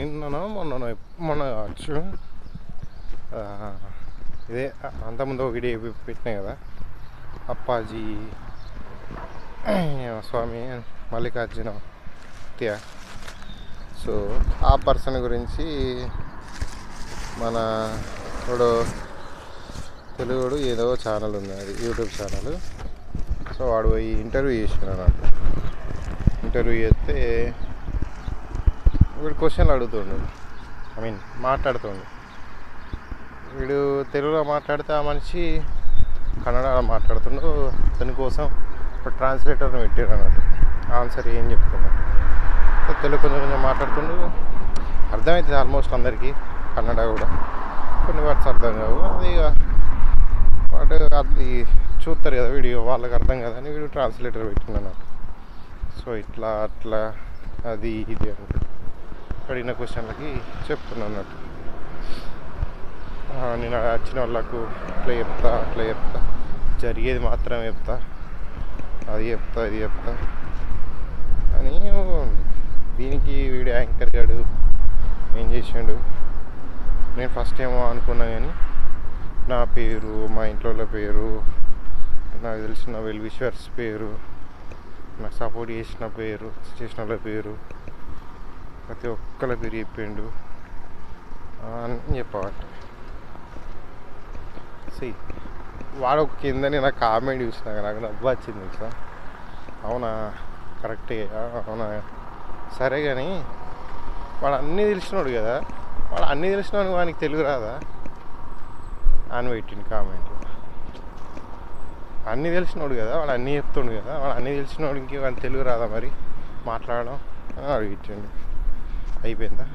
నిన్ననో మొన్ననో మొన్న కావచ్చు. ఇదే అంతకుముందు ఒక వీడియో పెట్టినాయి కదా. అప్పాజీ స్వామి మల్లికార్జున త్యా సో ఆ పర్సన్ గురించి మన ఇప్పుడు తెలుగుడు ఏదో ఛానల్ ఉంది అది యూట్యూబ్ ఛానల్. సో వాడు పోయి ఇంటర్వ్యూ చేసిన నాకు. ఇంటర్వ్యూ చేస్తే వీడు క్వశ్చన్లు అడుగుతుండు. ఐ మీన్ మాట్లాడుతుండు. వీడు తెలుగులో మాట్లాడితే ఆ మనిషి కన్నడలో మాట్లాడుతుండు. అతని కోసం ఒక ట్రాన్స్లేటర్ని పెట్టారు అన్నట్టు. ఆన్సర్ ఏం చెప్తున్నాడు తెలుగు కొంచెం కొంచెం మాట్లాడుతుండు. అర్థమవుతుంది ఆల్మోస్ట్ అందరికీ కన్నడ కూడా. కొన్ని వర్డ్స్ అర్థం కావు. అది ఇక వాడు అది చూస్తారు కదా వీడియో వాళ్ళకి అర్థం కాదని వీడు ట్రాన్స్లేటర్ పెట్టిండు అన్నట్టు. సో ఇట్లా అట్లా అది ఇది అని అడిగిన క్వశ్చన్లకి చెప్తున్నా అన్నట్టు. నేను వచ్చిన వాళ్ళకు ఇట్లా చెప్తా అట్లా చెప్తా. జరిగేది మాత్రమే చెప్తా. అది చెప్తా ఇది చెప్తా. అని దీనికి వీడియో యాంకర్ గాడు ఏం చేసిండు? నేను ఫస్ట్ ఏమో అనుకున్నా కానీ నా పేరు మా ఇంట్లో వాళ్ళ పేరు నాకు తెలిసిన వెల్ విషర్స్ పేరు నాకు సపోర్ట్ చేసిన పేరు చేసిన వాళ్ళ పేరు ప్రతి ఒక్కళ్ళ పేరు చెప్పిండు అని చెప్పవాలి సి వాడు ఒక కింద నేను కామెడీ కామెంట్ చూసినా నాకు నవ్వు వచ్చింది తెలుసా? అవునా? కరెక్టే. అవునా? సరే కానీ వాడు అన్నీ తెలిసినాడు కదా? వాడు అన్నీ తెలిసినాడు వానికి తెలుగు రాదా? అని పెట్టింది కామెంట్. అన్నీ తెలిసినోడు కదా? వాడు అన్నీ చెప్తుండు కదా? వాడు అన్నీ తెలిసినోడికి వాడు తెలుగు రాదా మరి? మాట్లాడడం? అని అడిగిట్టండి అయిపోయిందా?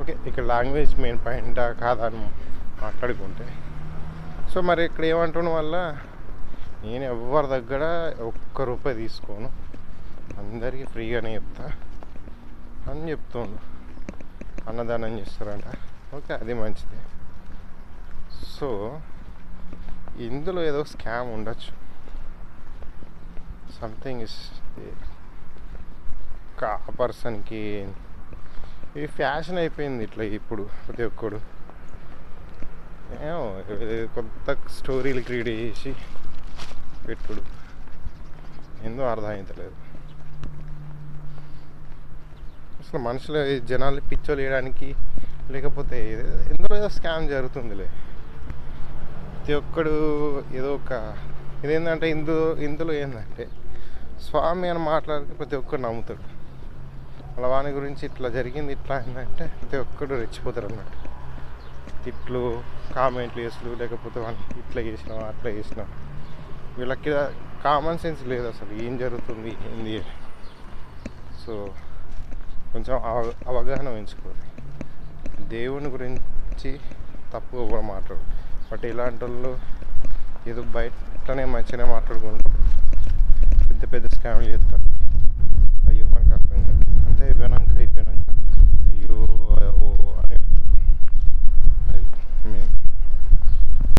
ఓకే ఇక్కడ లాంగ్వేజ్ మెయిన్ పాయింట్ కాదని మాట్లాడుకుంటే. సో మరి ఇక్కడ ఏమంటున్న వల్ల నేను ఎవరి దగ్గర ఒక్క రూపాయి తీసుకోను. అందరికీ ఫ్రీగానే చెప్తా అని చెప్తుండు. అన్నదానం చేస్తారంట. ఓకే అది మంచిదే. సో ఇందులో ఏదో స్కామ్ ఉండొచ్చు. సంథింగ్ ఇస్ ఒక్క పర్సన్కి ఇది ఫ్యాషన్ అయిపోయింది ఇట్లా ఇప్పుడు ప్రతి ఒక్కడు. ఏమో కొత్త స్టోరీలు క్రియేట్ చేసి పెట్టుడు. ఏందో అర్థమవుతలేదు అసలు మనుషులు జనాలు పిచ్చోలు వేయడానికి లేకపోతే ఎందులో ఇందులో ఏదో స్కామ్ జరుగుతుందిలే. ప్రతి ఒక్కడు ఏదో ఒక ఇదేంటంటే ఇందు ఇందులో ఏంటంటే స్వామి అని మాట్లాడితే ప్రతి ఒక్కడు నమ్ముతాడు. అలా వాని గురించి ఇట్లా జరిగింది ఇట్లా అయిందంటే ప్రతి ఒక్కడు రెచ్చిపోతారు అన్నట్టు తిట్లు కామెంట్లు చేసులు లేకపోతే వాళ్ళు ఇట్లా చేసినాం అట్లా చేసినాం వీళ్ళకి కామన్ సెన్స్ లేదు అసలు ఏం జరుగుతుంది ఏంది సో కొంచెం అవ అవగాహన పెంచుకోవాలి. దేవుని గురించి తప్పుగా కూడా మాట్లాడు. బట్ ఇలాంటి వాళ్ళు ఏదో బయటనే మంచిగానే మాట్లాడుకుంటారు పెద్ద పెద్ద స్కామ్లు చేస్తారు.